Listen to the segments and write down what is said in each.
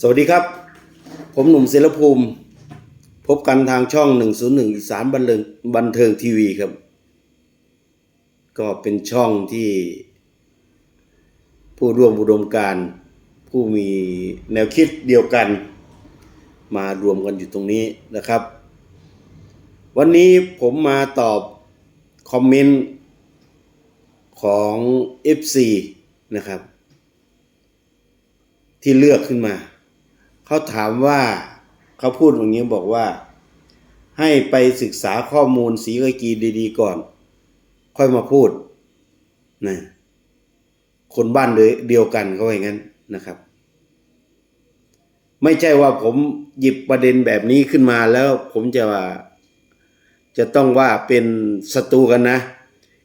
สวัสดีครับ ผมหนุ่มศิลภูมิ พบกันทางช่อง 101อีสานบันเทิงบันเทิงทีวีครับ ก็เป็นช่องที่ ผู้ร่วมอุดมการผู้มีแนวคิดเดียวกัน มารวมกันอยู่ตรงนี้นะครับ วันนี้ผมมาตอบคอมเมนต์ของ FC นะครับ ที่เลือกขึ้นมา เขาถามว่าเขาพูดอย่างนี้บอกว่า ให้ไปศึกษาข้อมูลสีกากีดีๆก่อน ค่อยมาพูดนะคนบ้านเดียวกันเขาอย่างนั้นนะครับ ไม่ใช่ว่าผมหยิบประเด็นแบบนี้ขึ้นมาแล้วผมจะว่า จะต้องว่าเป็นศัตรูกันนะ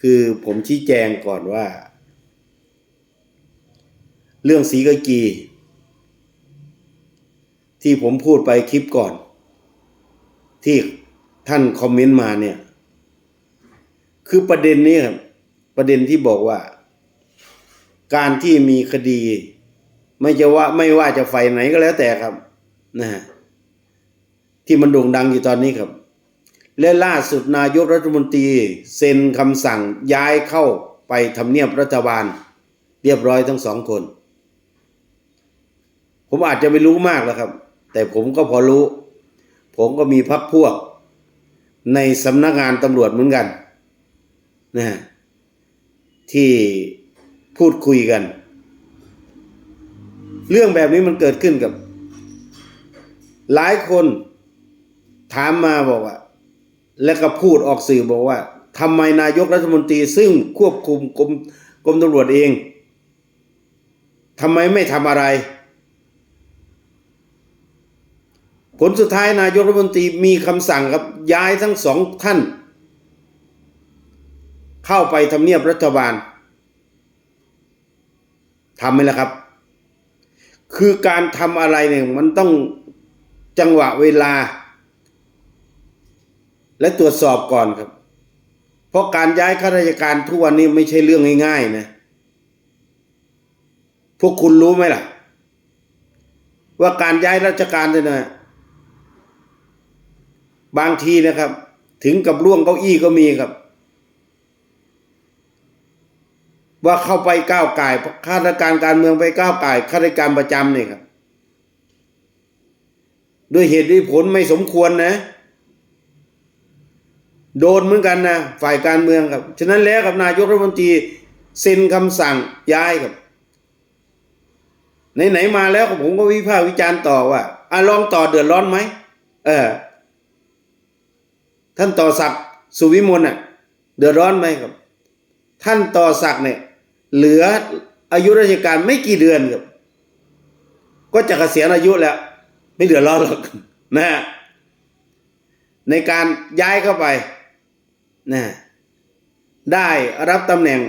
คือผมชี้แจงก่อนว่า เรื่องสีกากี ที่ผมพูดไปคลิปก่อน ที่ท่านคอมเมนต์มาเนี่ย คือประเด็นนี้ครับ ประเด็นที่บอกว่า การที่มีคดี ไม่จะว่าไม่ว่าจะไฟไหนก็แล้วแต่ครับนะฮะที่มันโด่งดังอยู่ตอนนี้ครับ และล่าสุดนายกรัฐมนตรีเซ็นคำสั่งย้ายเข้าไปทำเนียบรัฐบาล เรียบร้อยทั้งสองคน ผมอาจจะไม่รู้มากแล้วครับ แต่ผมก็พอรู้ ผมก็มีพักพวก ในสำนักงานตำรวจเหมือนกันนะฮะที่พูดคุยกัน เรื่องแบบนี้มันเกิดขึ้นกับ หลายคนถามมาบอกว่า และก็พูดออกสื่อบอกว่าทำไมนายกรัฐมนตรีซึ่งควบคุมกรมกรมตำรวจเองทำไมไม่ทำอะไร ผลสุดท้ายนายกรัฐมนตรีมีคำสั่งครับย้ายทั้งสองท่าน เข้าไปทำเนียบรัฐบาลทำไหมล่ะครับ คือการทำอะไรเนี่ยมันต้องจังหวะเวลา และตรวจสอบก่อนครับ เพราะการย้ายข้าราชการทุกวันนี้ไม่ใช่เรื่องง่าย ๆ นะ พวกคุณรู้ไหมล่ะ ว่าการย้ายราชการเนี่ย บางทีนะครับ ถึงกับล่วงเก้าอี้ก็มีครับ ว่าเข้าไปก้าวไก่ข้าราชการการเมืองไปก้าวไก่ข้าราชการประจำเนี่ยครับด้วยเหตุด้วยผลไม่สมควรนะ โดนเหมือนกันนะฝ่ายการเมืองครับ ฉะนั้นแล้วกับนายกรัฐมนตรีเซ็นคำสั่งย้ายครับไหนๆมาแล้วผมก็วิพากษ์วิจารณ์ต่อว่าอะลองต่อเดือดร้อนไหมเออ ท่านต่อศักดิ์สุวิมลน่ะเดือดร้อนไหมครับ ท่านต่อศักดิ์เนี่ยเหลืออายุราชการไม่กี่เดือนครับ ก็จะเกษียณอายุแล้ว ไม่เดือดร้อนหรอกนะฮะในการย้ายเข้าไปนะได้รับตำแหน่ง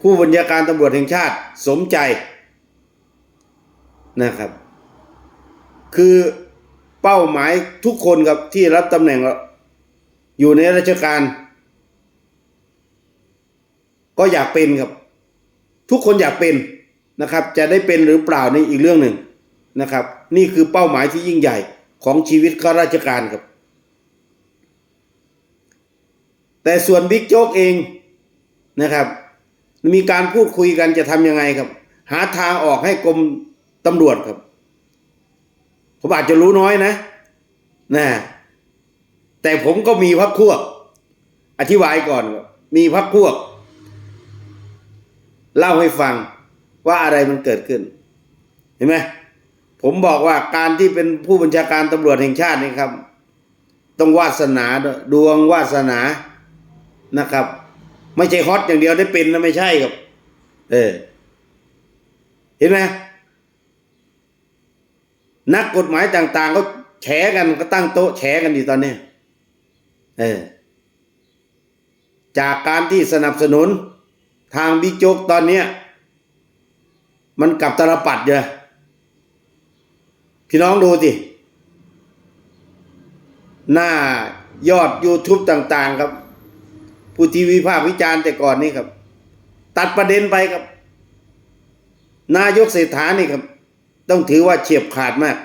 ผู้บัญชาการตำรวจแห่งชาติสมใจนะครับ คือ เป้าหมายทุกคนครับที่รับตำแหน่งอยู่ในราชการ ก็อยากเป็นครับ ทุกคนอยากเป็นนะครับ จะได้เป็นหรือเปล่านี่อีกเรื่องหนึ่งนะครับ นี่คือเป้าหมายที่ยิ่งใหญ่ของชีวิตข้าราชการครับ แต่ส่วนบิ๊กโจ๊กเองนะครับ มีการพูดคุยกันจะทำยังไงครับ หาทางออกให้กรมตำรวจครับ ผมอาจจะรู้น้อยนะนะแต่ผมก็มีพักพวก อธิบายก่อน มีพักพวก เล่าให้ฟังว่าอะไรมันเกิดขึ้น เห็นไหมผมบอกว่าการที่เป็นผู้บัญชาการตำรวจแห่งชาตินี่ครับ ต้องวาสนาดวยดวงวาสนานะครับ ไม่ใช่ฮอตอย่างเดียวได้เป็นนะไม่ใช่ครับ เออ เห็นไหม นักกฎหมายต่างๆเขาแฉกันก็ตั้งโต๊ะแฉกันอยู่ตอนนี้ เออ จากการที่สนับสนุนทางบิ๊กโจ๊กตอนเนี้ยมันกลับตลปัดเยอะพี่น้องดูสิ หน้ายอด YouTube ต่าง ๆ ครับ ผู้ทีวีภาควิจารณ์แต่ก่อนนี่ครับ ตัดประเด็นไปครับ นายกเศรษฐานี่ครับ ต้องถือว่าเฉียบขาดมาก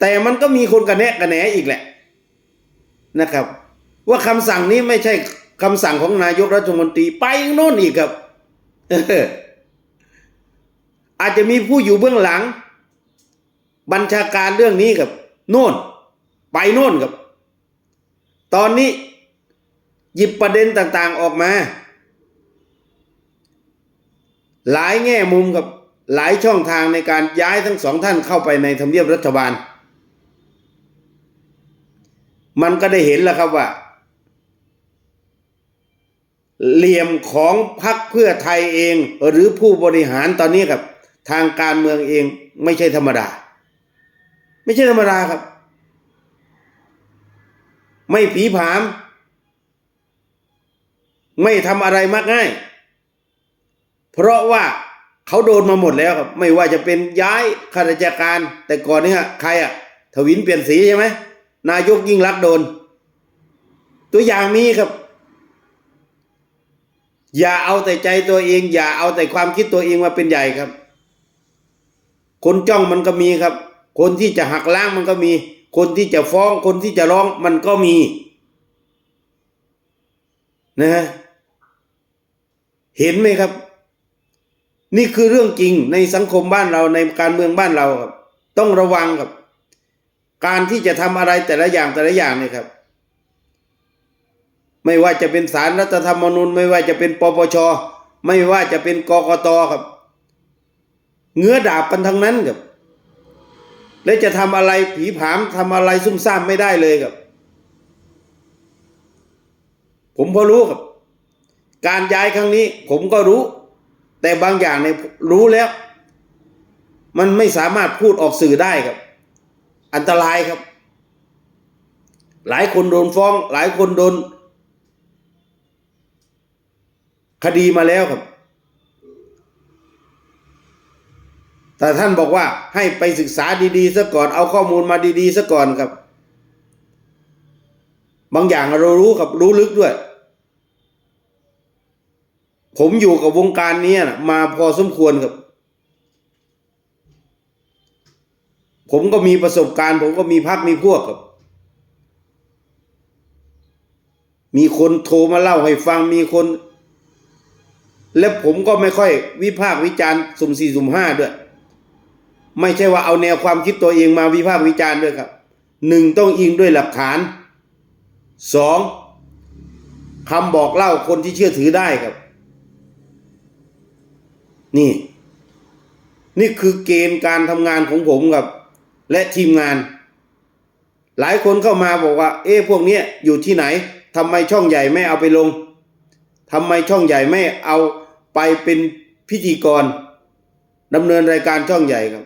แต่มันก็มีคนกระแนะกระแหนอีกแหละนะครับ ว่าคำสั่งนี้ไม่ใช่คำสั่งของนายกรัฐมนตรีไปโน่นอีกครับอออาจจะมีผู้อยู่เบื้องหลัง บัญชาการเรื่องนี้กับ โน่น ไปโน่นกับ ตอนนี้หยิบประเด็นต่างๆออกมา หลายแง่มุมกับ หลายช่องทางในการย้ายทั้งสองท่านเข้าไปในทำเนียบรัฐบาล มันก็ได้เห็นแล้วครับว่า เหลี่ยมของพรรคเพื่อไทยเอง หรือผู้บริหารตอนนี้ครับ ทางการเมืองเองไม่ใช่ธรรมดา ไม่ใช่ธรรมดาครับ ไม่ผีผาม ไม่ทำอะไรมากง่าย เพราะว่า เขาโดนมาหมดแล้วครับ ไม่ว่าจะเป็นย้ายข้าราชการ แต่ก่อนนี้ใครอะทวินเปลี่ยนสีใช่ไหมนายกยิ่งรักโดน ตัวอย่างมีครับ อย่าเอาแต่ใจตัวเอง อย่าเอาแต่ความคิดตัวเองมาเป็นใหญ่ครับ คนจ้องมันก็มีครับ คนที่จะหักล้างมันก็มี คนที่จะฟ้องคนที่จะร้องมันก็มี นะฮะเห็นไหมครับ นี่คือเรื่องจริงในสังคมบ้านเราในการเมืองบ้านเราครับ ต้องระวังครับ การที่จะทำอะไรแต่ละอย่างแต่ละอย่างเนี่ยครับ ไม่ว่าจะเป็นสารรัฐธรรมนูญ ไม่ว่าจะเป็นปปช ไม่ว่าจะเป็นกกตครับ เงื้อดาบกันทั้งนั้นครับ และจะทำอะไรผีผามทำอะไรซุ่มซ่ามไม่ได้เลยครับ ผมพอรู้ครับ การย้ายครั้งนี้ ผมก็รู้ แต่บางอย่างเนี่ยรู้แล้ว มันไม่สามารถพูดออกสื่อได้ครับ อันตรายครับ หลายคนโดนฟ้อง หลายคนโดน คดีมาแล้วครับ แต่ท่านบอกว่าให้ไปศึกษาดีๆซะก่อน เอาข้อมูลมาดีๆซะก่อนครับ บางอย่างเรารู้กับรู้ลึกด้วย ผมอยู่กับวงการนี้นะมาพอสมควรครับ ผมก็มีประสบการณ์ ผมก็มีพักมีพวกครับ มีคนโทรมาเล่าให้ฟังมีคน และผมก็ไม่ค่อยวิพากษ์วิจารณ์สุ่มสี่สุ่มห้าด้วย ไม่ใช่ว่าเอาแนวความคิดตัวเองมาวิพากษ์วิจารณ์ด้วยครับหนึ่งต้องอิงด้วยหลักฐานสองคำบอกเล่าคนที่เชื่อถือได้ครับ นี่ นี่คือเกณฑ์การทำงานของผมกับ และทีมงาน หลายคนเข้ามาบอกว่า เอ๊ะพวกเนี้ยอยู่ที่ไหนทำไมช่องใหญ่ไม่เอาไปลงทำไมช่องใหญ่ไม่เอาไปเป็นพิธีกรดำเนินรายการช่องใหญ่ครับ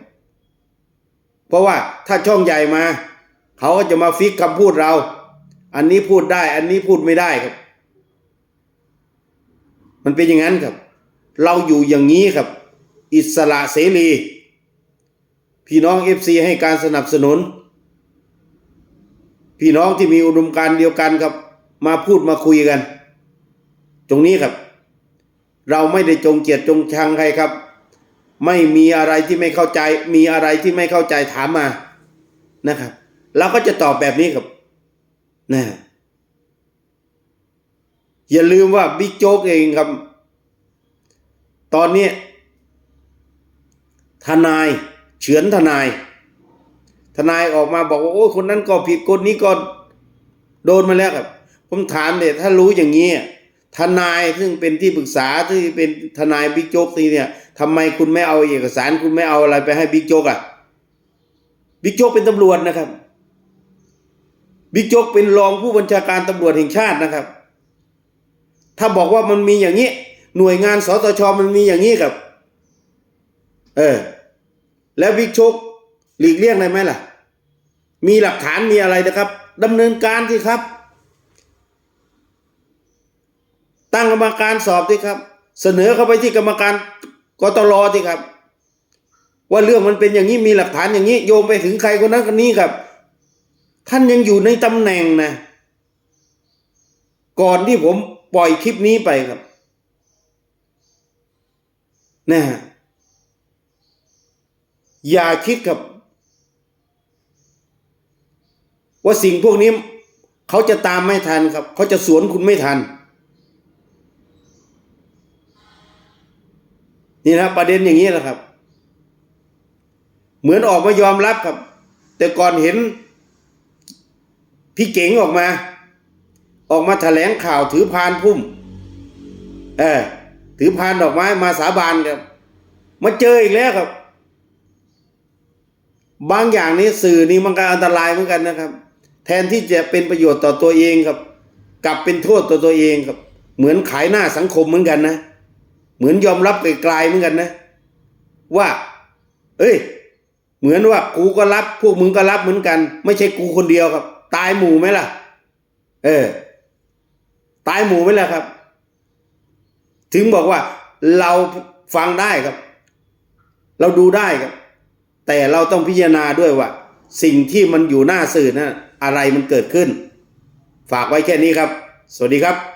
เพราะว่าถ้าช่องใหญ่มา เขาก็จะมาฟิกคำพูดเรา อันนี้พูดได้ อันนี้พูดไม่ได้ครับ มันเป็นอย่างนั้นครับ เราอยู่อย่างนี้ครับ อิสระเสรี พี่น้องเอฟซีให้การสนับสนุน พี่น้องที่มีอุดมการเดียวกันครับ มาพูดมาคุยกัน ตรงนี้ครับ เราไม่ได้จงเกียดจงชังใครครับ ไม่มีอะไรที่ไม่เข้าใจ มีอะไรที่ไม่เข้าใจถามมานะครับเราก็จะตอบแบบนี้ครับนะอย่าลืมว่าบิ๊กโจ๊กเองครับ ตอนนี้ทนายเฉือนทนาย ทนายออกมาบอกว่าโอ้คนนั้นก็ผิดคนนี้ก็โดนมาแล้วครับ ผมถามเนี่ยถ้ารู้อย่างนี้ทนายซึ่งเป็นที่ปรึกษาที่เป็นทนายบิ๊กโจ๊กนี่เนี่ยทำไมคุณไม่เอาเอกสารคุณไม่เอาอะไรไปให้บิ๊กโจ๊กอะบิ๊กโจ๊กเป็นตำรวจนะครับบิ๊กโจ๊กเป็นรองผู้บัญชาการตำรวจแห่งชาตินะครับ ถ้าบอกว่ามันมีอย่างนี้ หน่วยงานสตชมันมีอย่างนี้ครับ เออ แล้วบิ๊กโจ๊กหลีกเลี่ยงได้ไหมล่ะ มีหลักฐานมีอะไรนะครับดำเนินการสิครับ ตั้งกรรมการสอบสิครับ เสนอเข้าไปที่กรรมการกตลสิครับ ว่าเรื่องมันเป็นอย่างนี้มีหลักฐานอย่างนี้ โยงไปถึงใครคนนั้นคนนี้ครับ ท่านยังอยู่ในตำแหน่งนะ ก่อนที่ผมปล่อยคลิปนี้ไปครับ นะฮะอย่าคิดครับ ว่าสิ่งพวกนี้ เขาจะตามไม่ทันครับ เขาจะสวนคุณไม่ทัน นี่นะประเด็นอย่างนี้แหละครับ เหมือนออกมายอมรับครับ แต่ก่อนเห็นพี่เก๋งออกมา ออกมาแถลงข่าวถือพานพุ่ม เออ ถือพานดอกไม้มาสาบานครับ มาเจออีกแล้วครับ บางอย่างนี้สื่อนี่มันก็อันตรายเหมือนกันนะครับ แทนที่จะเป็นประโยชน์ต่อตัวเองครับ กลับเป็นโทษต่อตัวเองครับ เหมือนขายหน้าสังคมเหมือนกันนะ เหมือนยอมรับไกลๆเหมือนกันนะ ว่า เอ้ย เหมือนว่ากูก็รับ พวกมึงก็รับเหมือนกัน ไม่ใช่กูคนเดียวครับ ตายหมู่ไหมล่ะ เออ ตายหมู่ไหมล่ะครับ ถึงบอกว่าเราฟังได้ครับ เราดูได้ครับ แต่เราต้องพิจารณาด้วยว่า สิ่งที่มันอยู่หน้าสื่อนะอะไรมันเกิดขึ้น ฝากไว้แค่นี้ครับ สวัสดีครับ